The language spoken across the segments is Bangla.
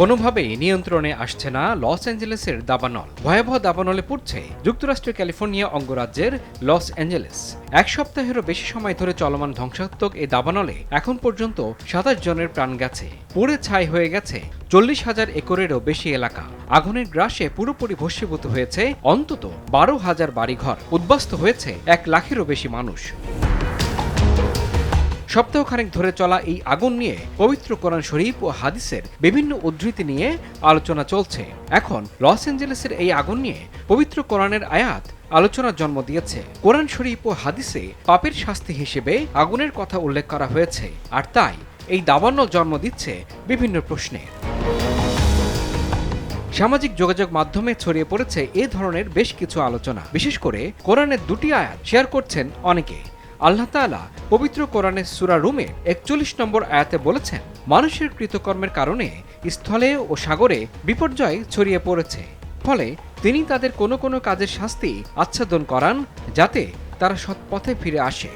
কোনোভাবেই নিয়ন্ত্রণে আসছে না লস অ্যাঞ্জেলেসের দাবানল। ভয়াবহ দাবানলে পড়ছে যুক্তরাষ্ট্রের ক্যালিফোর্নিয়া অঙ্গরাজ্যের লস অ্যাঞ্জেলেস। এক সপ্তাহেরও বেশি সময় ধরে চলমান ধ্বংসাত্মক এই দাবানলে এখন পর্যন্ত সাতাশ জনের প্রাণ গেছে। পুড়ে ছাই হয়ে গেছে চল্লিশ হাজার একরেরও বেশি এলাকা। আগুনের গ্রাসে পুরোপুরি ভস্মীভূত হয়েছে অন্তত বারো হাজার বাড়িঘর। উদ্বাস্ত হয়েছে এক লাখেরও বেশি মানুষ। সপ্তাহখানেক ধরে চলা এই আগুন নিয়ে পবিত্র কোরআন শরীফ ও হাদিসের বিভিন্ন উদ্ধৃতি নিয়ে আলোচনা চলছে। এখন লস অ্যাঞ্জেলেসের এই আগুন নিয়ে পবিত্র কোরআনের আয়াত আলোচনার জন্ম দিয়েছে। কোরআন শরীফ ও হাদিসে পাপের শাস্তি হিসেবে আগুনের কথা উল্লেখ করা হয়েছে। আর তাই এই দাবান্ন জন্ম দিচ্ছে বিভিন্ন প্রশ্নের সামাজিক যোগাযোগ মাধ্যমে ছড়িয়ে পড়েছে এ ধরনের বেশ কিছু আলোচনা। বিশেষ করে কোরআনের দুটি আয়াত শেয়ার করছেন অনেকে। আল্লাহ তাআলা পবিত্র কোরআনের সুরা রুমে একচল্লিশ নম্বর আয়াতে বলেছেন, মানুষের কৃতকর্মের কারণে স্থলে ও সাগরে বিপর্যয় ছড়িয়ে পড়েছে। ফলে তিনি তাদের কোনো কোনো কাজের শাস্তি আচ্ছাদন করান যাতে তারা সৎপথে ফিরে আসে।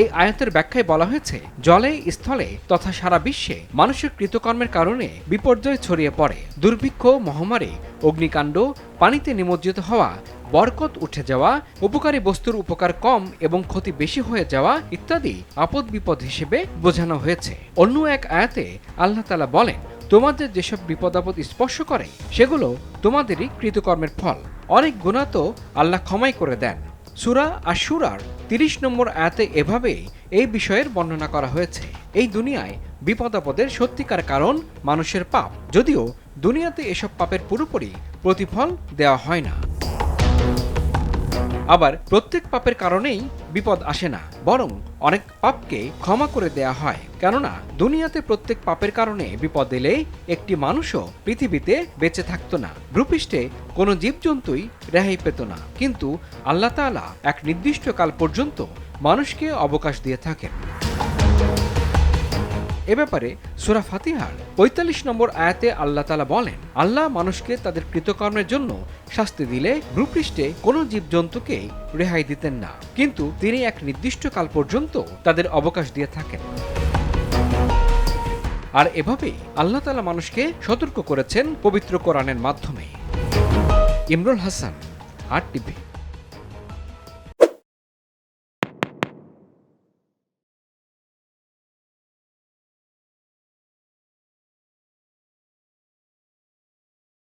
এই আয়াতের ব্যাখ্যায় বলা হয়েছে, জলে, স্থলে তথা সারা বিশ্বে মানুষের কৃতকর্মের কারণে বিপর্যয় ছড়িয়ে পড়ে। দুর্ভিক্ষ, মহামারী, অগ্নিকাণ্ড, পানিতে নিমজ্জিত হওয়া বরকত উঠে যাওয়া, উপকারী বস্তুর উপকার কম এবং ক্ষতি বেশি হয়ে যাওয়া ইত্যাদি আপদ বিপদ হিসেবে বোঝানো হয়েছে। অন্য এক আয়াতে আল্লাহ তালা বলেন, তোমাদের যেসব বিপদ আপদ স্পর্শ করে, সেগুলো তোমাদেরই কৃতকর্মের ফল। অনেক গুণা তো আল্লাহ ক্ষমাই করে দেন। সুরা আর সুরার তিরিশ নম্বর আয়াতে এভাবেই এই বিষয়ের বর্ণনা করা হয়েছে। এই দুনিয়ায় বিপদ আপদের সত্যিকার কারণ মানুষের পাপ। যদিও দুনিয়াতে এসব পাপের পুরোপুরি প্রতিফল দেওয়া হয় না। আবার প্রত্যেক পাপের কারণেই বিপদ আসে না, বরং অনেক পাপকে ক্ষমা করে দেয়া হয়। কেননা, দুনিয়াতে প্রত্যেক পাপের কারণে বিপদ এলে একটি মানুষও পৃথিবীতে বেঁচে থাকতো না, ভূপৃষ্ঠে কোনো জীবজন্তুই রেহাই পেত না। কিন্তু আল্লাহ তালা এক নির্দিষ্ট কাল পর্যন্ত মানুষকে অবকাশ দিয়ে থাকেন। এ ব্যাপারে সুরা ফাতিহার পঁয়তাল্লিশ নম্বর আয়াতে আল্লাহ তালা বলেন, আল্লাহ মানুষকে তাদের কৃতকর্মের জন্য শাস্তি দিলে ভূপৃষ্ঠে কোনো জীবজন্তুকে রেহাই দিতেন না। কিন্তু তিনি এক নির্দিষ্ট কাল পর্যন্ত তাদের অবকাশ দিয়ে থাকেন। আর এভাবেই আল্লাহ তালা মানুষকে সতর্ক করেছেন পবিত্র কোরআনের মাধ্যমে। ইমরুল হাসান আর টিভি